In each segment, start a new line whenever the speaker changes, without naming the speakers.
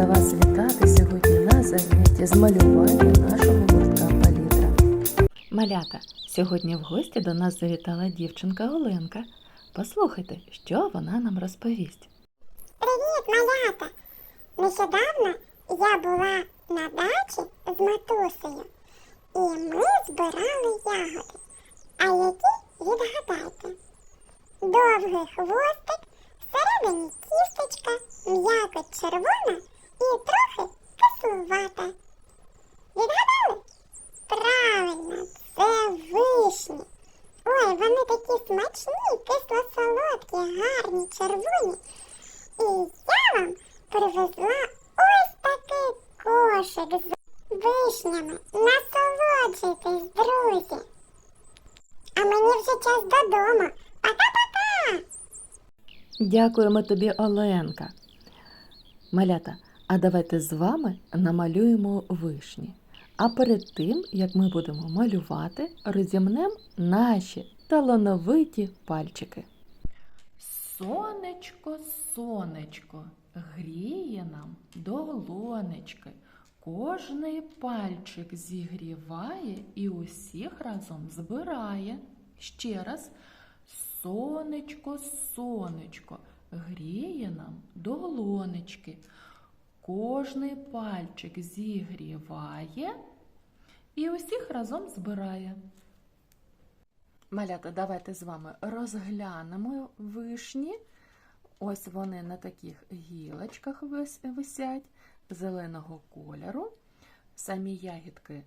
рада вас вітати сьогодні на занятті з малювання нашого гуртка палітра. Малята, сьогодні в гості до нас завітала дівчинка Оленка. Послухайте, що вона нам розповість.
Привіт, малята! Нещодавно я була на дачі з матусею, і ми збирали ягоди. А які відгадайте? Довгий хвостик, всередині кісточка, м'якоть червона і трохи кислувата. Відгадали? Правильно, це вишні. Ой, вони такі смачні, кисло-солодкі, гарні, червоні. І я вам привезла ось такий кошик з вишнями. Насолоджуйтесь, друзі. А мені вже час додому. Пока-пока!
Дякуємо тобі, Оленка. Малята, а давайте з вами намалюємо вишні. А перед тим, як ми будемо малювати, розімнемо наші талановиті пальчики. Сонечко, сонечко, гріє нам долонечки. Кожний пальчик зігріває і усіх разом збирає. Ще раз. Сонечко, сонечко, гріє нам долонечки. Кожний пальчик зігріває і усіх разом збирає. Малята, давайте з вами розглянемо вишні. Ось вони на таких гілочках висять зеленого кольору. Самі ягідки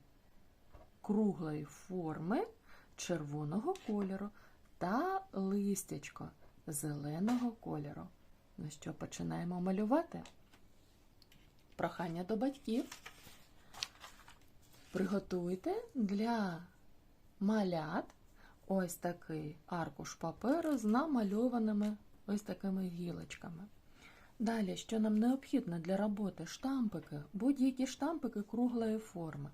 круглої форми червоного кольору та листячко зеленого кольору. Ну що, починаємо малювати? Прохання до батьків. Приготуйте для малят ось такий аркуш паперу з намальованими ось такими гілочками. Далі, що нам необхідно для роботи? Штампики, будь-які штампики круглої форми.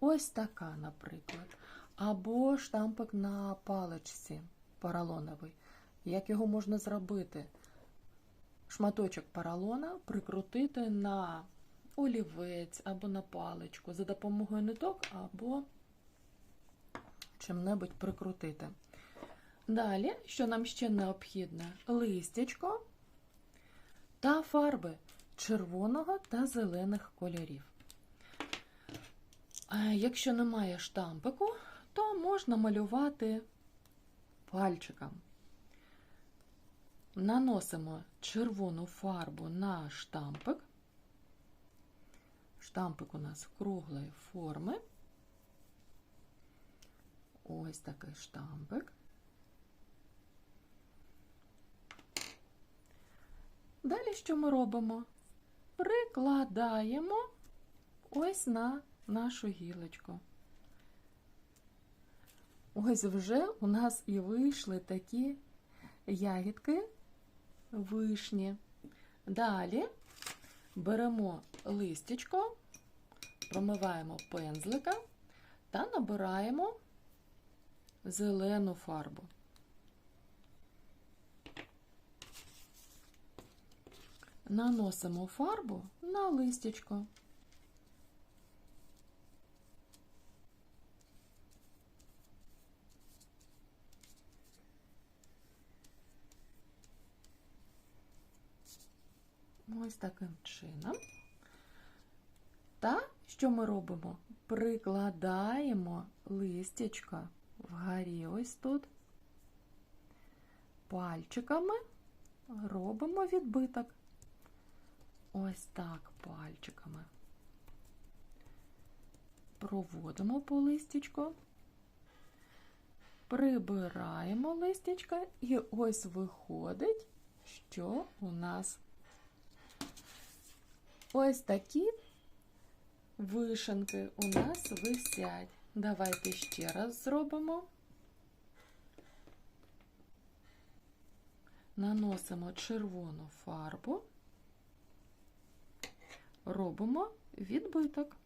Ось така, наприклад. Або штампик на паличці поролоновий. Як його можна зробити? Шматочок поролона прикрутити на олівець або на паличку за допомогою ниток або чим-небудь прикрутити. Далі, що нам ще необхідно? Листячко та фарби червоного та зелених кольорів. Якщо немає штампику, то можна малювати пальчиком. Наносимо червону фарбу на штампик. Штампик у нас круглої форми. Ось такий штампик. Далі що ми робимо? Прикладаємо ось на нашу гілочку. Ось вже у нас і вийшли такі ягідки вишні. Далі беремо листячко, промиваємо пензлика та набираємо зелену фарбу. Наносимо фарбу на листячко. Ось таким чином. Та що ми робимо? Прикладаємо листячка вгорі ось тут. Пальчиками робимо відбиток. Ось так пальчиками. Проводимо по листячку. Прибираємо листячка і ось виходить, що у нас Ось такі вишенки у нас висять. Давайте ще раз зробимо. Наносимо червону фарбу, робимо відбиток.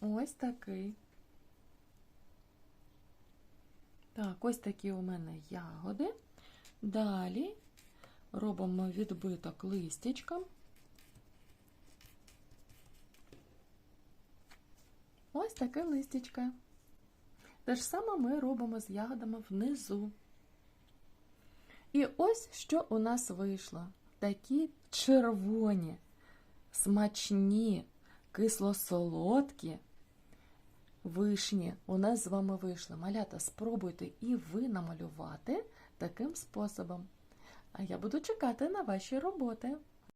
Ось такий. Так, ось такі у мене ягоди. Далі робимо відбиток листячка. Ось таке листячка. Те ж саме ми робимо з ягодами внизу. І ось що у нас вийшло: такі червоні, смачні, кисло-солодкі вишні. У нас з вами вийшли. Малята, спробуйте і ви намалювати таким способом. А я буду чекати на ваші роботи.